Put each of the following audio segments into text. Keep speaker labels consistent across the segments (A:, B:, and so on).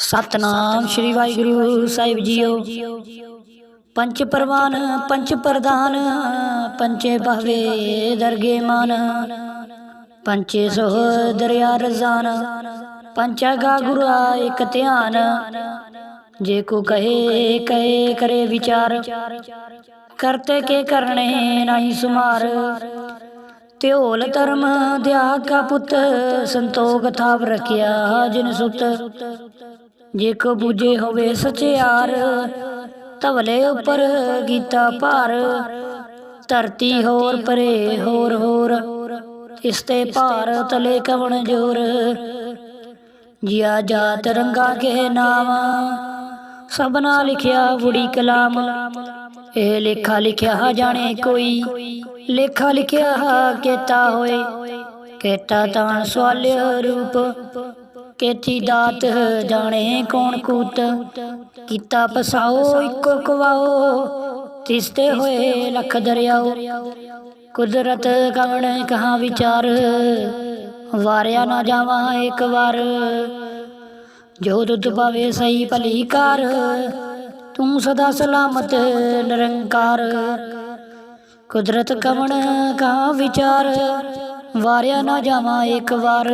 A: ਸਤਨਾਮ ਸ੍ਰੀ ਵਾਹਿਗੁਰੂ ਸਾਹਿਬ ਜੀਓ। ਪੰਚ ਪਰਵਾਨ, ਪੰਚ ਪ੍ਰਦਾਨ ਪੰਚੇ ਬਹਵੇ ਦਰਗੇ ਮਾਨ, ਪੰਚੇ ਸੋਹ ਦਰਿਆ ਰਜ਼ਾਨ, ਪੰਚਾ ਗਾ ਗੁਰਾ ਇਕ ਧਿਆਨ, ਜੇ ਕੋ ਕਹੇ ਕਹੇ ਕਰੇ ਵਿਚਾਰ, ਕਰਤੇ ਕੇ ਕਰਨੇ ਨਹੀਂ ਸੁਮਾਰ। ਤਿਉਲ ਧਰਮ ਦਿਆ ਕਾ ਪੁੱਤ, ਸੰਤੋਖ ਥਾਪ ਰਖਿਆ ਜਿਨ ਸੁਤ। ਜੇ ਕੋ ਬੂਝੇ ਹੋਵੇ ਸਚਿਆਰ ਤਵਲੇ ਉੱਪਰ ਗੀਤਾ ਭਾਰ। ਧਰਤੀ ਹੋਰ ਪਰੇ, ਹੋਰ ਹੋਰ, ਇਸ ਤੇ ਭਾਰ ਤਲੇ ਕਵਣ ਜੋਰ। ਜਿਆ ਜਾਤ ਰੰਗਾ ਕੇ ਨਾਮ ਸਭਨਾ ਲਿਖਿਆ ਬੁੜੀ ਕਲਾਮ। ਇਹ ਲੇਖਾ ਲਿਖਿਆ ਜਾਣੇ ਕੋਈ, ਲੇਖਾ ਲਿਖਿਆ ਕੀਤਾ ਹੋਏ। ਕੇਤਾ ਤਾਂ ਸਵਾਲਿਆ ਰੂਪ ਕੇਥੀ ਦਾਤ ਜਾਣੇ ਕੌਣ ਕੂਤ? ਕੀਤਾ ਪਸਾਓ, ਇੱਕੋ ਕਵਾਓ। ਤਿਸਤੇ ਹੋਏ ਲਖ ਦਰਿਆਓ। ਕੁਦਰਤ ਕਵਣ ਕਹਾ ਵਿਚਾਰ? ਵਾਰਿਆ ਨਾ ਜਾਵਾਂ ਇੱਕ ਵਾਰ। ਜੋ ਦੁੱਧ ਪਾਵੇ ਸਹੀ ਭਲੀ ਕਰ, ਤੂੰ ਸਦਾ ਸਲਾਮਤ ਨਿਰੰਕਾਰ। ਕੁਦਰਤ ਕਵਣ ਕਾ ਵਿਚਾਰ? ਵਾਰਿਆ ਨਾ ਜਾਵਾਂ ਇੱਕ ਵਾਰ।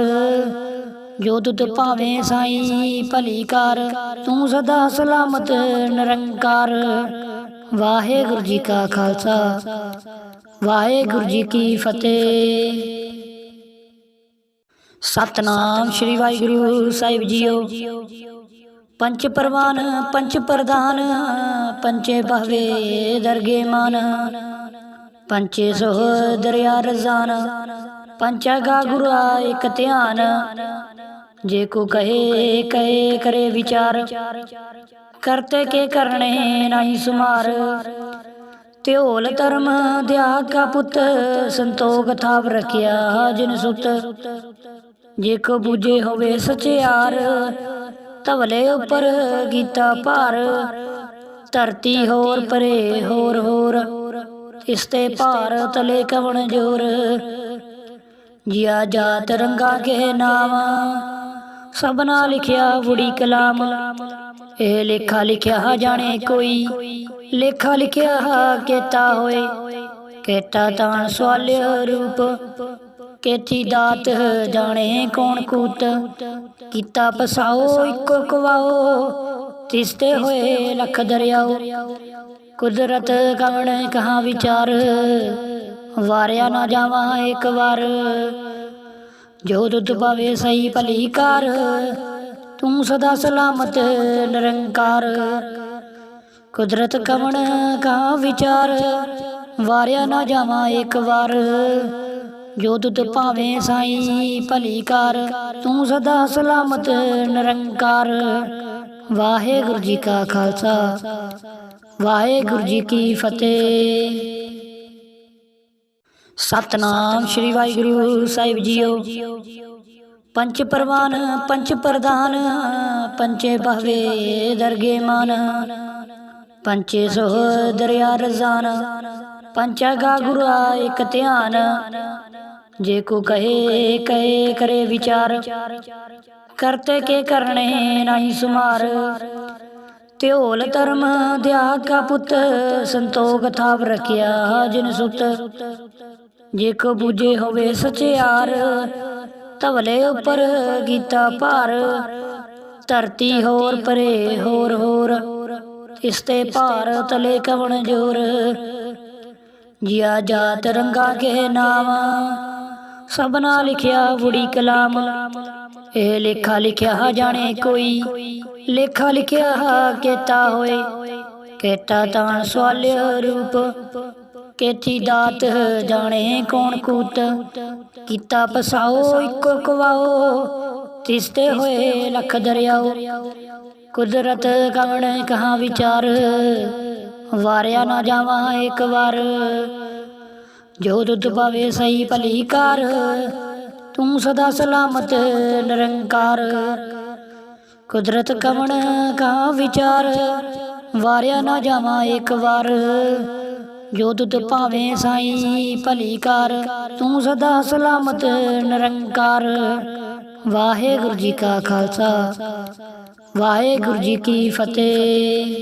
A: ਜੋ ਦੁੱਧ ਭਾਵੇਂ ਸਾਈ ਭਲੀ ਕਾਰ ਤੂੰ ਸਦਾ ਸਲਾਮਤ ਨਿਰੰਕਾਰ। ਵਾਹਿਗੁਰੂ ਜੀ ਕਾ ਖਾਲਸਾ। ਵਾਹਿਗੁਰੂ ਜੀ ਕੀ ਫਤਿਹ। ਸਤਨਾਮ ਸ੍ਰੀ ਵਾਹਿਗੁਰੂ ਸਾਹਿਬ ਜੀਓ। ਪੰਚ ਪਰਵਾਨ ਪੰਚ ਪ੍ਰਧਾਨ ਪੰਚੇ ਬਹਵੇ ਦਰਗੇ ਮਾਨ। ਪੰਚੇ ਸੋਹ ਦਰਿਆ ਰਜ਼ਾਨ। ਪੰਚਾ ਗਾ ਗੁਰਾ ਇਕ ਧਿਆਨ। ਜੇ ਕੋ ਕਹੇ ਕਹੇ, ਕਰੇ ਵਿਚਾਰ, ਕਰਤੇ ਕੇ ਕਰਨੇ ਨਹੀਂ ਸੁਮਾਰ। ਤਿਉਲ ਧਰਮ ਦਿਆ ਕਾ ਪੁੱਤ, ਸੰਤੋਖ ਥਾਪ ਰਖਿਆ ਜਿਨ ਸੁਤ। ਜੇ ਕੋ ਬੂਝੇ ਹੋਵੇ ਸਚਿਆਰ ਤਵਲੇ ਉੱਪਰ ਗੀਤਾ ਭਾਰ। ਧਰਤੀ ਹੋਰ ਪਰੇ, ਹੋਰ ਹੋਰ, ਇਸ ਤੇ ਭਾਰ ਤਲੇ ਕਵਣ ਜੋਰ। ਜਿਆ ਜਾਤ ਰੰਗਾ ਕੇ ਨਾਮ ਸਭਨਾ ਲਿਖਿਆ ਬੁੜੀ ਕਲਾਮ। ਇਹ ਲੇਖਾ ਲਿਖਿਆ ਜਾਣੇ ਕੋਈ, ਲੇਖਾ ਲਿਖਿਆ ਕੀਤਾ ਹੋਏ। ਕੇਤਾ ਤਾਂ ਸਵਾਲਿਆ ਰੂਪ ਕੇਥੀ ਦਾਤ ਜਾਣੇ ਕੌਣ ਕੂਤ। ਕੀਤਾ ਪਸਾਓ ਇੱਕੋ ਕਵਾਓ, ਤਿਸਤੇ ਹੋਏ ਲਖ ਦਰਿਆਓ। ਕੁਦਰਤ ਕਵਣ ਕਹਾ ਵਿਚਾਰ, ਵਾਰਿਆ ਨਾ ਜਾਵਾਂ ਇੱਕ ਵਾਰ। ਜੋ ਦੁੱਧ ਪਾਵੇ ਸਹੀ ਭਲੀ ਕਾਰ ਤੂੰ ਸਦਾ ਸਲਾਮਤ ਨਿਰੰਕਾਰ। ਕੁਦਰਤ ਕਵਣ ਕਾ ਵਿਚਾਰ? ਵਾਰਿਆ ਨਾ ਜਾਵਾਂ ਇੱਕ ਵਾਰ। ਜੋ ਦੁੱਧ ਭਾਵੇਂ ਸਾਈ ਭਲੀ ਕਾਰ ਤੂੰ ਸਦਾ ਸਲਾਮਤ ਨਿਰੰਕਾਰ। ਵਾਹਿਗੁਰੂ ਜੀ ਕਾ ਖਾਲਸਾ। ਵਾਹਿਗੁਰੂ ਜੀ ਕੀ ਫਤਿਹ। ਸਤਨਾਮ ਸ੍ਰੀ ਵਾਹਿਗੁਰੂ ਸਾਹਿਬ ਜੀਓ। ਪੰਚ ਪਰਵਾਨ, ਪੰਚ ਪ੍ਰਧਾਨ, ਪੰਚੇ ਬਹਵੇ ਦਰਗੇ ਮਾਨ। ਪੰਚੇ ਸੋਹ ਦਰਿਆ ਰਜ਼ਾਨ, ਪੰਚਾ ਗਾ ਗੁਰਾ ਇਕ ਧਿਆਨ। ਜੇ ਕੋ ਕਹੇ ਕਹੇ ਕਰੇ ਵਿਚਾਰ। ਕਰਤੇ ਕੇ ਕਰਨੇ ਨਹੀਂ ਸੁਮਾਰ। ਤਿਉਲ ਧਰਮ ਦਿਆ ਕਾ ਪੁੱਤ, ਸੰਤੋਖ ਥਾਪ ਰਖਿਆ ਜਿਨ ਸੁਤ। ਜੇ ਕੋ ਬੂਝੇ ਹੋਵੇ ਸਚਿਆਰ ਤਵਲੇ ਉੱਪਰ ਗੀਤਾ ਭਾਰ। ਧਰਤੀ ਹੋਰ ਪਰੇ, ਹੋਰ ਹੋਰ, ਇਸ ਤੇ ਭਾਰ ਤਲੇ ਕਵਣ ਜੋਰ। ਜਿਆ ਜਾਤ ਰੰਗਾ ਕੇ ਨਾਮ, ਸਭਨਾ ਲਿਖਿਆ ਬੁੜੀ ਕਲਾਮ। ਇਹ ਲੇਖਾ ਲਿਖਿਆ ਜਾਣੇ ਕੋਈ, ਲੇਖਾ ਲਿਖਿਆ ਕੀਤਾ ਹੋਏ। ਕੇਤਾ ਤਾਂ ਸਵਾਲਿਆ ਰੂਪ ਕੇਥੀ ਦਾਤ ਜਾਣੇ ਕੌਣ ਕੂਤ? ਕੀਤਾ? ਪਸਾਓ ਇੱਕੋ ਕਵਾਓ। ਤਿਸਤੇ ਹੋਏ ਲਖ ਦਰਿਆਓ। ਕੁਦਰਤ ਕਵਣ ਕਹਾ ਵਿਚਾਰ? ਵਾਰਿਆ ਨਾ ਜਾਵਾਂ ਇੱਕ ਵਾਰ। ਜੋ ਦੁੱਧ ਪਾਵੇ ਸਹੀ ਭਲੀ ਕਾਰ ਤੂੰ ਸਦਾ ਸਲਾਮਤ ਨਿਰੰਕਾਰ। ਕੁਦਰਤ ਕਵਣ ਕਾ ਵਿਚਾਰ? ਵਾਰਿਆ ਨਾ ਜਾਵਾਂ ਇੱਕ ਵਾਰ। ਜੋ ਦੁੱਧ ਭਾਵੇਂ ਸਾਈ ਭਲੀ ਕਾਰ ਤੂੰ ਸਦਾ ਸਲਾਮਤ ਨਿਰੰਕਾਰ। ਵਾਹਿਗੁਰੂ ਜੀ ਕਾ ਖਾਲਸਾ। ਵਾਹਿਗੁਰੂ ਜੀ ਕੀ ਫਤਿਹ।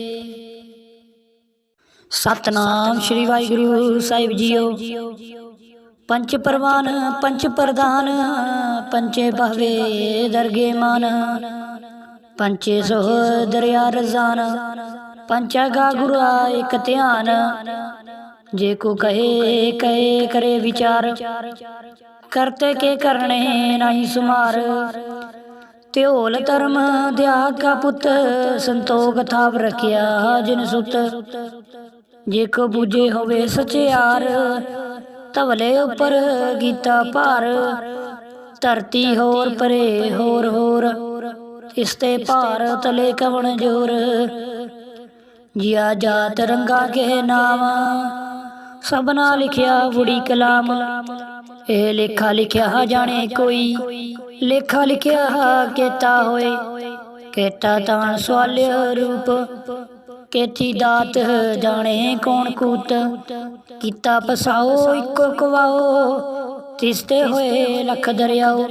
A: ਸਤਨਾਮ ਸ੍ਰੀ ਵਾਹਿਗੁਰੂ ਸਾਹਿਬ ਜੀਓ। ਪੰਚ ਪਰਵਾਨ ਪੰਚ ਪ੍ਰਧਾਨ ਪੰਚੇ ਬਹਵੇ ਦਰਗੇ ਮਾਨ। ਪੰਚੇ ਸੋਹ ਦਰਿਆ ਰਜ਼ਾਨ। ਪੰਚਾ ਗਾ ਗੁਰਾ ਇਕ ਧਿਆਨ। ਜੇ ਕੋ ਕਹੇ ਕਹੇ, ਕਰੇ ਵਿਚਾਰ, ਕਰਤੇ ਕੇ ਕਰਨੇ ਨਹੀਂ ਸੁਮਾਰ। ਤਿਉਲ ਧਰਮ ਦਿਆ ਕਾ ਪੁੱਤ, ਸੰਤੋਖ ਥਾਪ ਰਖਿਆ ਜਿਨ ਸੁਤ। ਜੇ ਕੋ ਬੂਝੇ ਹੋਵੇ ਸਚਿਆਰ ਧਵਲੇ ਉੱਪਰ ਗੀਤਾ ਭਾਰ। ਧਰਤੀ ਹੋਰ ਪਰੇ, ਹੋਰ ਹੋਰ, ਇਸ ਤੇ ਭਾਰ ਤਲੇ ਕਵਣ ਜੋਰ। ਜਿਆ ਜਾਤ ਰੰਗਾ ਕੇ ਨਾਮ ਸਭਨਾ ਲਿਖਿਆ ਬੁੜੀ ਕਲਾਮ। ਇਹ ਲੇਖਾ ਲਿਖਿਆ ਜਾਣੇ ਕੋਈ। ਲੇਖਾ ਲਿਖਿਆ ਕੀਤਾ ਹੋਏ। ਕੇਤਾ ਤਾਂ ਸਵਾਲਿਆ ਰੂਪ। ਕੇਤੀ ਦਾਤ ਜਾਣੇ ਕੌਣ ਕੂਤ। ਕੀਤਾ ਪਸਾਓ ਇੱਕੋ ਕਵਾਓ। ਤਿਸਤੇ ਹੋਏ ਲਖ ਦਰਿਆਓ।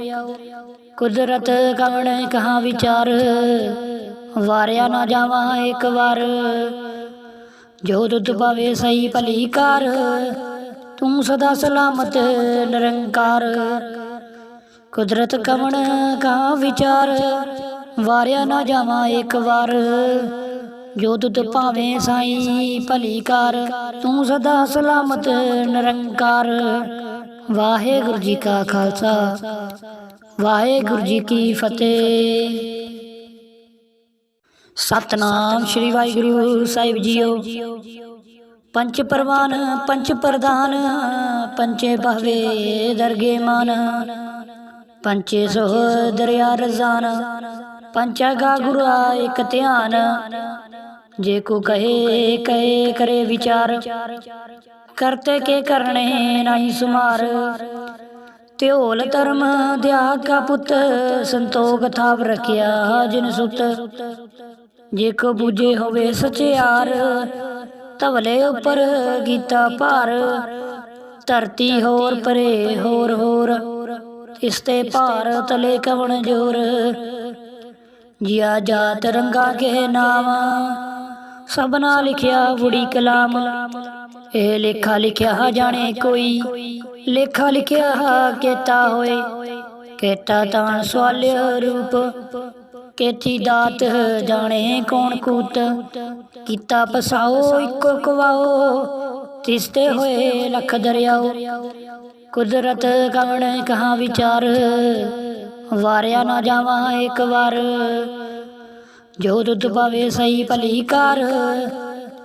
A: ਕੁਦਰਤ ਕਵਣ ਕਹਾ ਵਿਚਾਰ। ਵਾਰਿਆ ਨਾ ਜਾਵਾਂ ਇੱਕ ਵਾਰ। ਜੋ ਦੁੱਧ ਪਾਵੇ ਸਹੀ ਭਲੀ ਕਾਰ ਤੂੰ ਸਦਾ ਸਲਾਮਤ ਨਿਰੰਕਾਰ। ਕੁਦਰਤ ਕਵਣ ਕਾ ਵਿਚਾਰ, ਵਾਰਿਆ ਨਾ ਜਾਵਾਂ ਇੱਕ ਵਾਰ। ਜੋ ਦੁੱਧ ਪਾਵੇ ਸਾਈ ਭਲੀ ਕਾਰ ਤੂੰ ਸਦਾ ਸਲਾਮਤ ਨਿਰੰਕਾਰ। ਵਾਹਿਗੁਰੂ ਜੀ ਕਾ ਖਾਲਸਾ, ਵਾਹਿਗੁਰੂ ਜੀ ਕੀ ਫਤਿਹ। ਸਤਨਾਮ ਸ੍ਰੀ ਵਾਹਿਗੁਰੂ ਸਾਹਿਬ ਜੀਓ। ਪੰਚ ਪਰਵਾਨ, ਪੰਚ ਪ੍ਰਧਾਨ, ਪੰਚੇ ਬਹਵੇ ਦਰਗੇ ਮਾਨ। ਪੰਚੇ ਸੋਹ ਦਰਿਆ ਰਜ਼ਾਨ। ਪੰਚਾ ਗਾ ਗੁਰਾ ਇਕ ਧਿਆਨ। ਜੇ ਕੋ ਕਹੇ ਕਹੇ ਕਰੇ ਵਿਚਾਰ। ਕਰਤੇ ਕੇ ਕਰਨੇ ਨਹੀਂ ਸੁਮਾਰ। ਤਿਉਲ ਧਰਮ ਦਿਆ ਕਾ ਪੁੱਤ, ਸੰਤੋਖ ਥਾਪ ਰਖਿਆ ਜਿਨ ਸੁਤ। ਜੇ ਕੋ ਬੂਝੇ ਹੋਵੇ ਸਚਿਆਰ, ਧਵਲੇ ਉੱਪਰ ਗੀਤਾ ਭਾਰ, ਧਰਤੀ ਹੋਰ ਪਰੇ ਹੋਰ ਹੋਰ, ਇਸ ਤੇ ਭਾਰ ਤਲੇ ਕਵਣ ਜੋਰ। ਜਿਆ ਜਾਤ ਰੰਗਾ ਕੇ ਨਾਮ, ਸਭਨਾ ਲਿਖਿਆ ਬੁੜੀ ਕਲਾਮ। ਇਹ ਲੇਖਾ ਲਿਖਿਆ ਜਾਣੇ ਕੋਈ, ਲੇਖਾ ਲਿਖਿਆ ਕੀਤਾ ਹੋਏ, ਕੇਤਾ ਤਾਂ ਸਵਾਲਿਆ ਰੂਪ। ਕੇਤੀ ਦਾਤ ਜਾਣੇ ਕੌਣ ਕੂਤ? ਕੀਤਾ ਪਸਾਓ, ਇੱਕੋ ਕਵਾਓ। ਤਿਸਤੇ ਹੋਏ ਲਖ ਦਰਿਆਓ। ਕੁਦਰਤ ਕਵਣ ਕਹਾ ਵਿਚਾਰ? ਵਾਰਿਆ ਨਾ ਜਾਵਾਂ ਇੱਕ ਵਾਰ। ਜੋ ਦੁੱਧ ਪਾਵੇ ਸਹੀ ਭਲੀ ਕਾਰ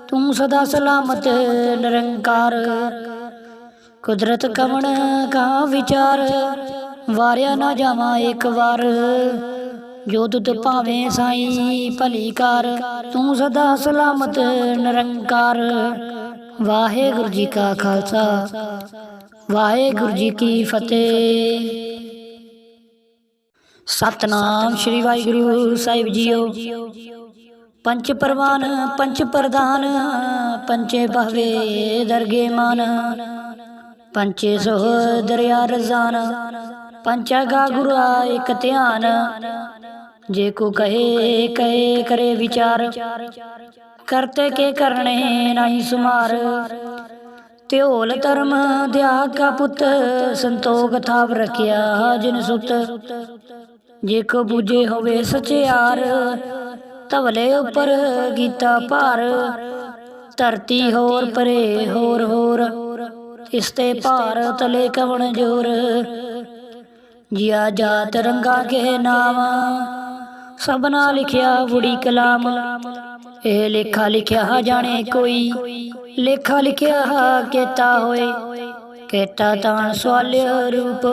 A: ਤੂੰ ਸਦਾ ਸਲਾਮਤ ਨਿਰੰਕਾਰ। ਕੁਦਰਤ ਕਵਣ ਕਾ ਵਿਚਾਰ? ਵਾਰਿਆ ਨਾ ਜਾਵਾਂ ਇੱਕ ਵਾਰ। ਜੋ ਦੁੱਧ ਭਾਵੇਂ ਸਾਈ ਭਲੀ ਕਾਰ ਤੂੰ ਸਦਾ ਸਲਾਮਤ ਨਿਰੰਕਾਰ। ਵਾਹਿਗੁਰੂ ਜੀ ਕਾ ਖਾਲਸਾ। ਵਾਹਿਗੁਰੂ ਜੀ ਕੀ ਫਤਿਹ। ਸਤਨਾਮ ਸ੍ਰੀ ਵਾਹਿਗੁਰੂ ਸਾਹਿਬ ਜੀਓ। ਪੰਚ ਪਰਵਾਨ ਪੰਚ ਪ੍ਰਧਾਨ ਪੰਚੇ ਬਹਵੇ ਦਰਗੇ ਮਾਨ ਪੰਚੇ ਸੋਹ ਦਰਿਆ ਰਜ਼ਾਨ ਪੰਚਾ ਗਾ ਗੁਰਾ ਇਕ ਧਿਆਨ ਜੇ ਕੋ ਕਹੇ ਕਹੇ, ਕਰੇ ਵਿਚਾਰ, ਕਰਤੇ ਕੇ ਕਰਨੇ ਨਹੀਂ ਸੁਮਾਰ। ਤਿਉਲ ਧਰਮ ਦਿਆ ਕਾ ਪੁੱਤ, ਸੰਤੋਖ ਥਾਪ ਰਖਿਆ ਜਿਨ ਸੁਤ। ਜੇ ਕੋ ਬੂਝੇ ਹੋਵੇ ਸਚਿਆਰ ਧਵਲੇ ਉਪਰ ਗੀਤਾ ਭਾਰ। ਧਰਤੀ ਹੋਰ ਪਰੇ, ਹੋਰ ਹੋਰ, ਇਸ ਤੇ ਭਾਰ ਤਲੇ ਕਵਣ ਜੋਰ। ਜਿਆ ਜਾਤ ਰੰਗਾ ਕੇ ਨਾਮ ਸਭਨਾ ਲਿਖਿਆ ਬੁੜੀ ਕਲਾਮ। ਇਹ ਲੇਖਾ ਲਿਖਿਆ ਜਾਣੇ ਕੋਈ। ਲੇਖਾ ਲਿਖਿਆ ਕੀਤਾ ਹੋਏ। ਕੇਤਾ ਤਾਂ ਸਵਾਲਿਆ ਰੂਪ।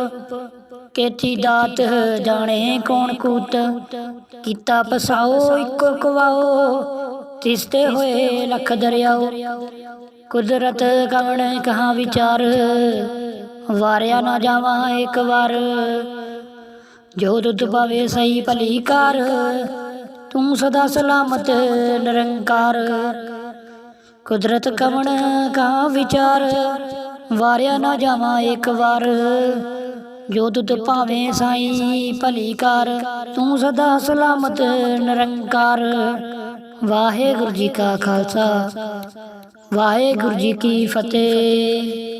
A: ਕੇਤੀ ਦਾਤ ਜਾਣੇ ਕੌਣ ਕੂਤ। ਕੀਤਾ। ਪਸਾਓ ਇੱਕੋ ਕਵਾਓ। ਤਿਸਤੇ ਹੋਏ ਲਖ ਦਰਿਆਓ। ਕੁਦਰਤ ਕਵਣ ਕਹਾ ਵਿਚਾਰ। ਵਾਰਿਆ ਨਾ ਜਾਵਾਂ ਇੱਕ ਵਾਰ। ਜੋ ਦੁੱਧ ਪਾਵੇ ਸਹੀ ਭਲੀ ਕਾਰ ਤੂੰ ਸਦਾ ਸਲਾਮਤ ਨਿਰੰਕਾਰ। ਕੁਦਰਤ ਕਵਣ ਕਾ ਵਿਚਾਰ, ਵਾਰਿਆ ਨਾ ਜਾਵਾਂ ਇੱਕ ਵਾਰ। ਜੋ ਦੁੱਧ ਭਾਵੇਂ ਸਾਈ ਭਲੀ ਕਰ ਤੂੰ ਸਦਾ ਸਲਾਮਤ ਨਿਰੰਕਾਰ। ਵਾਹਿਗੁਰੂ ਜੀ ਕਾ ਖਾਲਸਾ, ਵਾਹਿਗੁਰੂ ਜੀ ਕੀ ਫਤਿਹ।